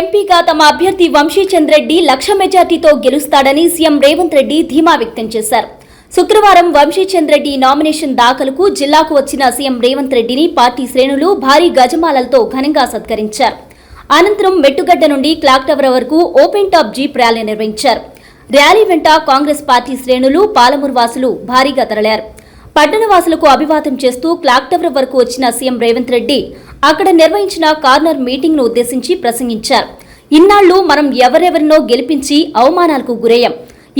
ఎంపీగా తమ అభ్యర్థి వంశీచంద్ రెడ్డి లక్ష మెజార్టీతో గెలుస్తాడని సీఎం రేవంత్ రెడ్డి ధీమా వ్యక్తం చేశారు. శుక్రవారం వంశీచంద్ రెడ్డి నామినేషన్ దాఖలకు జిల్లాకు వచ్చిన సీఎం రేవంత్ రెడ్డిని పార్టీ శ్రేణులు భారీ గజమాలలతో ఘనంగా సత్కరించారు. అనంతరం మెట్టుగడ్డ నుండి క్లాక్ టవర్ వరకు ఓపెన్ టాప్ జీప్ ర్యాలీ నిర్వహించారు. ర్యాలీ వెంట కాంగ్రెస్ పార్టీ శ్రేణులు పాలమూరు వాసులు భారీగా తరలారు. పట్టణవాసులకు అభివాదం చేస్తూ క్లాక్ టవర్ వరకు వచ్చిన సీఎం రేవంత్ రెడ్డి అక్కడ నిర్వహించిన కార్నర్ మీటింగ్ను ఉద్దేశించి ప్రసంగించారు. ఇన్నాళ్ళు మనం ఎవరెవరినో గెలిపించి అవమానాలకు గురయ్యాం.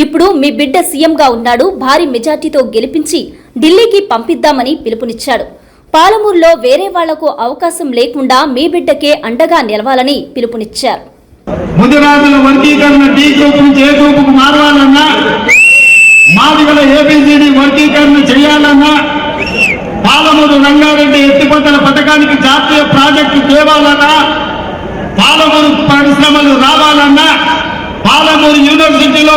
ఇప్పుడు మీ బిడ్డ సీఎంగా ఉన్నాడు భారీ మెజార్టీతో గెలిపించి ఢిల్లీకి పంపిద్దామని పిలుపునిచ్చాడు. పాలమూరులో వేరే వాళ్ళకు అవకాశం లేకుండా మీ బిడ్డకే అండగా నిలవాలని పిలుపునిచ్చారు. ముదిరాజుల వర్గీకరణ డి గ్రూప్ నుంచి ఏ గ్రూప్ మారవాలన్నా మాదిగల ఏబిసిడి వర్గీకరణ చేయాలన్నా పాలమూరు రంగారెడ్డి ఎత్తిపోతల పథకానికి జాతీయ ప్రాజెక్టు తేవాలన్నా పాలమూరు పరిశ్రమలు రావాలన్నా పాలమూరు యూనివర్సిటీలో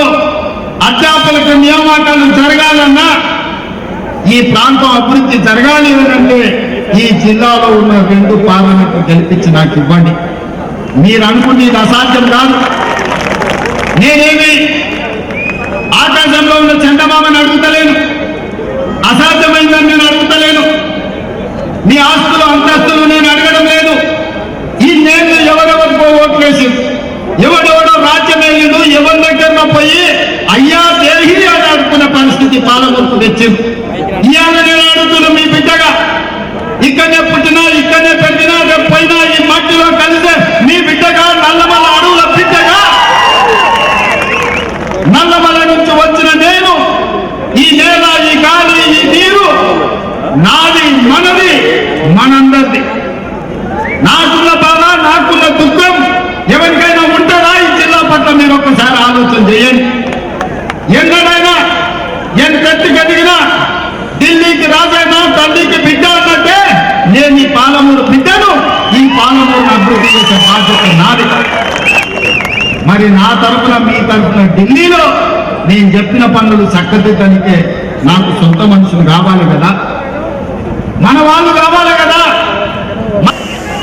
అధ్యాపకులకు నియామకాలు జరగాలన్నా ఈ ప్రాంతం అభివృద్ధి జరగాలి అంటే ఈ జిల్లాలో ఉన్న రెండు పాలనకు గెలిపించి నాకు ఇవ్వండి. మీరు అనుకుంటే అసాధ్యం కాదు. నేనేమి ఆకాశంలో ఉన్న చందమామని తెచ్చింది ఇవాళ నేను మీ బిడ్డగా ఇక్కడనే పుట్టినా ఇక్కడనే పెట్టినా రేపు పోయినా ఈ మట్టిలో కలిసే మీ బిడ్డగా నల్లమల్ల అడవుల బిడ్డగా నల్లమల నుంచి వచ్చిన నేను ఈ నేల ఈ గాలి ఈ నీరు నాది మనది మనందరిది. అభివృద్ధి చేసే బాధ్యత నాది. మరి నా తరపున మీ తరఫున ఢిల్లీలో నేను చెప్పిన పనులు చక్కదిద్దనికే నాకు సొంత మనుషులు కావాలి కదా? మన వాళ్ళు కావాలి కదా?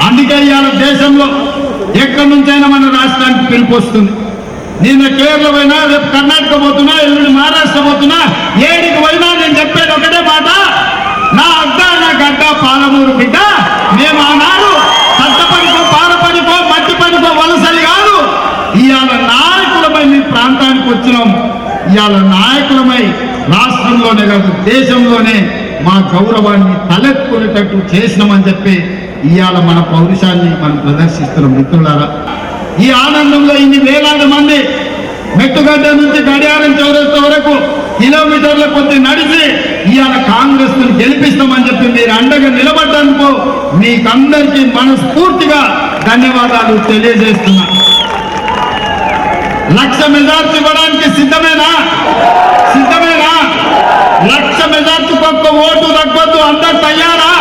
అందుకే ఇవాళ దేశంలో ఎక్కడి నుంచైనా మన రాష్ట్రానికి పిలుపు వస్తుంది. నిన్న కేరళ పోయినా రేపు కర్ణాటక పోతున్నా ఎల్లుండి మహారాష్ట్ర పోతున్నా ఏడికి పోయినా నేను చెప్పేది ఒకటే మాట. నా అడ్డా నా గడ్డ పాలమూరు బిడ్డ ఇవాళ నాయకులమై మీ ప్రాంతానికి వచ్చినాం. ఇవాళ నాయకులమై రాష్ట్రంలోనే కాదు దేశంలోనే మా గౌరవాన్ని తలెత్తుకునేటట్టు చేసినామని చెప్పి ఇవాళ మన పౌరుషాన్ని మనం ప్రదర్శిస్తున్నాం మిత్రులారా. ఈ ఆనందంలో ఇన్ని వేలాది మంది మెట్టుగడ్డ నుంచి గడియారం చౌరస్తా వరకు కిలోమీటర్ల కొద్ది నడిచి ఇవాళ కాంగ్రెస్ను గెలిపిస్తామని చెప్పి మీరు అండగా నిలబడ్డందుకు మీకందరికీ మనస్ఫూర్తిగా ధన్యవాదాలు తెలియజేస్తున్నా. లక్ష మెజార్టీ ఇవ్వడానికి సిద్ధమేనా? సిద్ధమేనా? లక్ష మెజార్టీ ఒక్క ఓటు తగ్గొద్దు అందరు తయారా?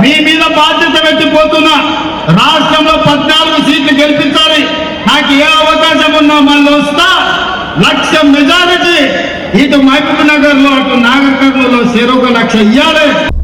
మీ మీద బాధ్యత పెట్టిపోతున్నా రాష్ట్రంలో పద్నాలుగు సీట్లు గెలిపించాలి. నాకు ఏ అవకాశం ఉన్నా మళ్ళీ వస్తా. లక్ష మెజారిటీ. ఇటు మహబూబ్ నగర్లో అటు నాగర్ కర్నూలు చెరొక లక్ష ఇయ్యాలి.